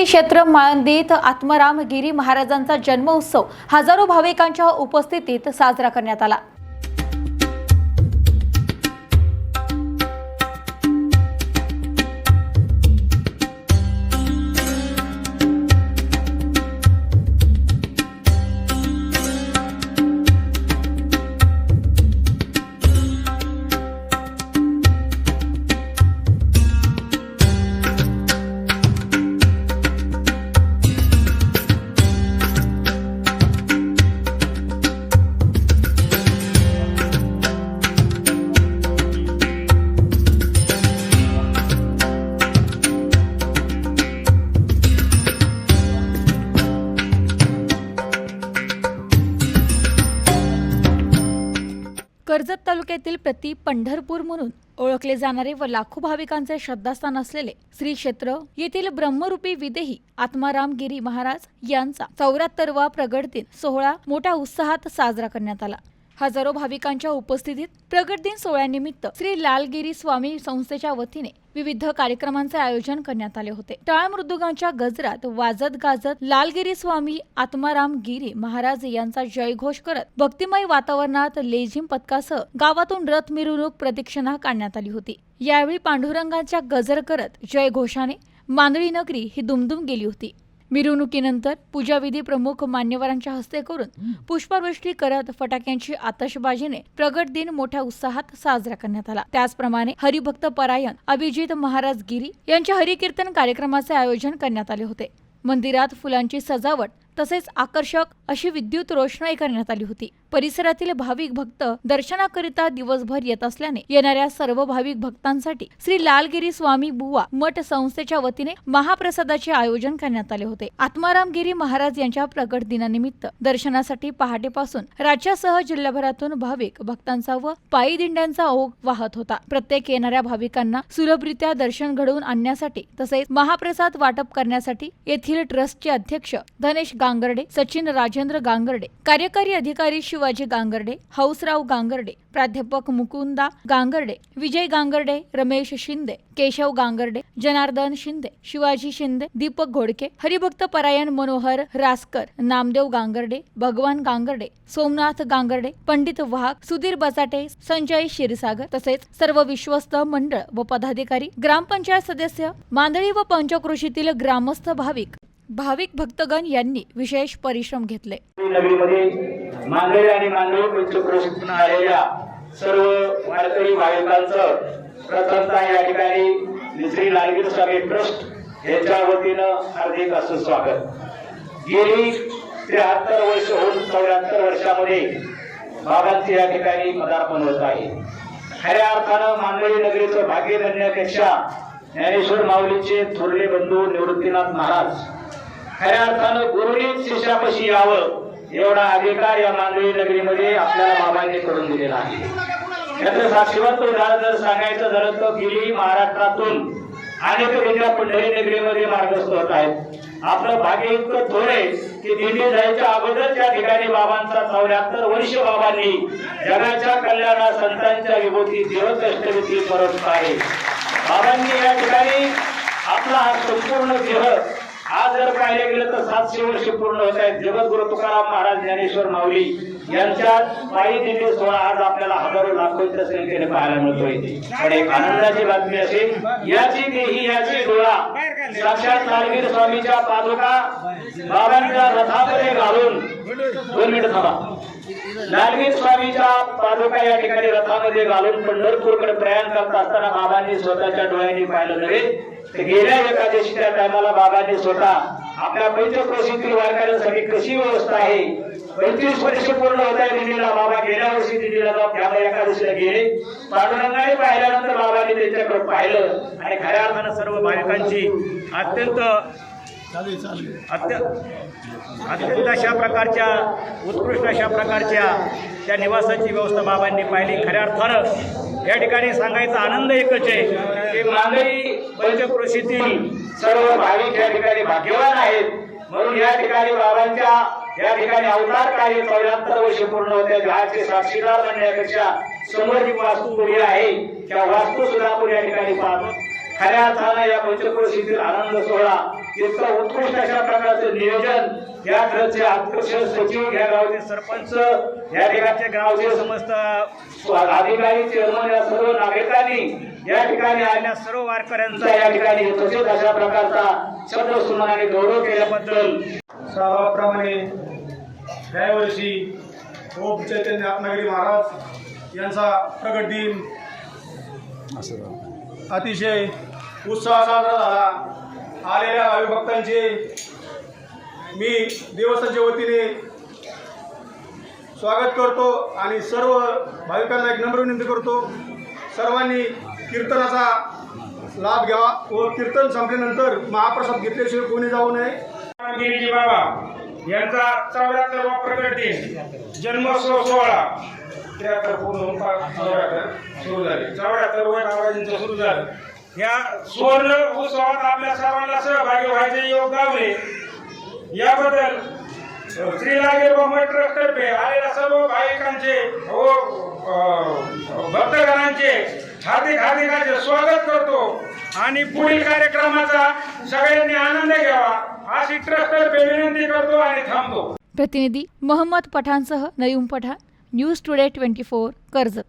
श्री क्षेत्र माळंदीत आत्माराम गिरी महाराजांचा जन्मोत्सव. हजारो भाविकांच्या उपस्थितीत साजरा करण्यात आला. कर्जत तालुक्यातील प्रति पंढरपूर म्हणून ओळखले जाणारे व लाखो भाविकांचे श्रद्धास्थान असलेले श्री क्षेत्र येथील ब्रह्मरूपी विदेही आत्माराम गिरी महाराज यांचा चौऱ्याहत्तरवा प्रगट दिन सोहळा मोठ्या उत्साहात साजरा करण्यात आला. हजारो भाविकांच्या उपस्थितीत प्रगट दिन सोहळ्यानिमित्त श्री लालगिरी स्वामी संस्थेच्या वतीने विविध कार्यक्रमांचे आयोजन करण्यात आले होते. टाळ मृदुगांच्या गजरात वाजत गाजत लालगिरी स्वामी आत्माराम गिरी महाराज यांचा जयघोष करत भक्तिमय वातावरणात लेझिम पथकासह गावातून रथ मिरवणूक प्रदक्षिणा काढण्यात आली होती. यावेळी पांडुरंगाच्या गजर करत जयघोषाने मांदळी नगरी ही दुमदुम गेली होती. मिरवणुकीनंतर पूजाविधी प्रमुख मान्यवरांच्या हस्ते करून पुष्पवृष्टी करत फटाक्यांची आतषबाजीने प्रगट दिन मोठ्या उत्साहात साजरा करण्यात आला. त्याचप्रमाणे हरिभक्त परायण अभिजित महाराज गिरी यांच्या हरिकीर्तन कार्यक्रमाचे आयोजन करण्यात आले होते. मंदिरात फुलांची सजावट तसेच आकर्षक अशी विद्युत रोषणाई करण्यात आली होती. परिसरातील भाविक भक्त दर्शनाकरिता दिवसभर येत असल्याने येणाऱ्या सर्व भाविक भक्तांसाठी श्री लालगिरी स्वामी बुवा मठ संस्थेच्या वतीने महाप्रसादाचे आयोजन करण्यात आले होते. आत्माराम गिरी महाराज यांच्या प्रगट दिनानिमित्त दर्शनासाठी पहाटेपासून राज्यासह जिल्हाभरातून भाविक भक्तांचा व पायी दिंड्यांचा ओघ वाहत होता. प्रत्येक येणाऱ्या भाविकांना सुलभरित्या दर्शन घडवून आणण्यासाठी तसेच महाप्रसाद वाटप करण्यासाठी येथील ट्रस्टचे अध्यक्ष धनेश गांगर्डे सचिन राजेंद्र गांगर्डे कार्यकारी अधिकारी शिवाजी गांगर्डे हौसराव गांगर्डे प्राध्यापक मुकुंदा गांगर्डे विजय गांगर्डे रमेश शिंदे केशव गांगर्डे जनार्दन शिंदे शिवाजी शिंदे दीपक घोडके हरिभक्त परायण मनोहर रासकर नामदेव गांगर्डे भगवान गांगर्डे सोमनाथ गांगर्डे पंडित वाघ सुधीर बचाटे संजय क्षीरसागर तसेच सर्व विश्वस्त मंडळ व पदाधिकारी ग्रामपंचायत सदस्य मांदळी व पंचकृषीतील ग्रामस्थ भाविक भाविक भक्तगण यांनी विशेष परिश्रम घेतले. नगरीमध्ये आणि आलेल्या सर्व वारकरी भाविकांचं प्रथमता या ठिकाणी श्री लालगीर स्वामी ट्रस्ट यांच्या वतीनं हार्दिक असं स्वागत. गेली त्र्याहत्तर वर्ष होऊन चौऱ्याहत्तर वर्षामध्ये बाबांचे या ठिकाणी पदार्पण होत आहे. खऱ्या अर्थानं मांदळी नगरीचं भाग्य म्हणण्यापेक्षा ज्ञानेश्वर माऊलीचे थोरले बंधू निवृत्तीनाथ महाराज खऱ्या अर्थानं गुरुनी शिष्यापाशी यावं एवढा अधिकार या मांडवी नगरीमध्ये आपल्याला बाबांनी करून दिलेला आहे. याचं साक्षीवंत उदाहरण जर सांगायचं झालं तर गेली महाराष्ट्रातून. अनेक विद्या पंढरी नगरीमध्ये मार्गस्थ होत आहेत आपलं भाग्य इतकं थोडे की दिल्ली जायच्या अगोदर त्या ठिकाणी बाबांचा चौऱ्याहत्तर वर्ष बाबांनी जगाच्या कल्याणा संतांच्या विभूती देवकष्टविधी परत आहे बाबांनी या ठिकाणी आपला हा संपूर्ण देह आज जर पाहिले गेलं तर सातशे वर्ष पूर्ण होत आहेत. जगद्गुरु तुकाराम महाराज ज्ञानेश्वर माऊली यांच्या पायी दिल्ली सोहळा आज आपल्याला हजारो लाखोच्या संख्येने पाहायला मिळतोय. पण एक आनंदाची बातमी असेल याची देही याची डोळा साक्षात नारगीर स्वामीच्या पादुका बाबांच्या रथामध्ये घालून दोन मिनिट थांबा. नारगीर स्वामीच्या पादुका या ठिकाणी रथामध्ये घालून पंढरपूरकडे प्रयाण करत असताना बाबांनी स्वतःच्या डोळ्यांनी पाहिलं नव्हे. तर गेल्या एकादशीच्या टायमाला बाबांनी स्वतः आपल्या पंचक्रोशीतील वारकऱ्यांसाठी कशी व्यवस्था आहे? पंचवीस वर्ष पूर्ण होत आहे दिल्लीला. बाबा गेल्या वर्षी दिल्लीला जाऊन त्यामुळे एकादशीला गेले. पांडुरंगाने पाहिल्यानंतर बाबाने त्यांच्याकडे पाहिलं आणि खऱ्या अर्थानं सर्व बालकांची अत्यंत अत्यंत अत्यंत अशा प्रकारच्या उत्कृष्ट अशा प्रकारच्या त्या निवासाची व्यवस्था बाबांनी पाहिली. खऱ्या अर्थानं या ठिकाणी सांगायचा आनंद एकच आहे की मांगरी पंचकृषीतील सर्व भाविक या ठिकाणी भाग्यवान आहेत. म्हणून या ठिकाणी बाबांच्या या ठिकाणी अवतार कार्य चौऱ्याहत्तर वर्ष पूर्ण होत्या जहाचे साक्षीदार बनण्यापेक्षा समोर जी वास्तू उभी आहे त्या वास्तू सुद्धा आपण या ठिकाणी पाहतो. खऱ्या अर्थानं या पंचक्रोशीतील आनंद सोहळा इतकं उत्कृष्ट अशा प्रकारचं नियोजन या ट्रस्टचे अध्यक्ष सचिव या गावचे सरपंच या ठिकाणचे गावचे समस्त अधिकारी चेअरमन या सर्व नागरिकांनी या ठिकाणी आल्या सर्व वारकऱ्यांचा या ठिकाणी तसेच अशा प्रकारचा शब्द सन्मानाने गौरव केल्याबद्दल सालाप्रमाणे यावर्षी ओम चैतन्य रत्नागिरी महाराज यांचा प्रगट दिन. अतिशय उत्साह साजरा झाला आलेल्या भाविभक्तांचे मी देवस्थानच्या वतीने स्वागत करतो आणि सर्व भाविकांना एक नम्र विनंती करतो. सर्वांनी कीर्तनाचा लाभ घ्यावा व कीर्तन संपल्यानंतर महाप्रसाद घेतल्याशिवाय कोणी जाऊ नये. गिरीजी बाबा यांचा चौऱ्याहत्तरवा प्रकट दिन जन्मोत्सव सोहळा. त्र्याहत्तर पूर्ण होऊन पा- चौऱ्याहत्तर सुरू झाले. चौऱ्याहत्तर वय बाबाजींचं सुरू झालं. या सुवर्ण उत्सवात आपल्या सर्वांना सहभागी व्हायचे योग गावले याबद्दल श्री लागेल मठ ट्रस्टतर्फे आलेल्या सर्व भाविकांचे व भक्तगणांचे हार्दिक हार्दिकाचे स्वागत करतो. आणि पुढील कार्यक्रमाचा सगळ्यांनी आनंद घ्यावा अशी ट्रस्टतर्फे विनंती करतो आणि थांबतो. प्रतिनिधी Mohammed पठाणसह Naeem Pathan. news today twenty four Karjat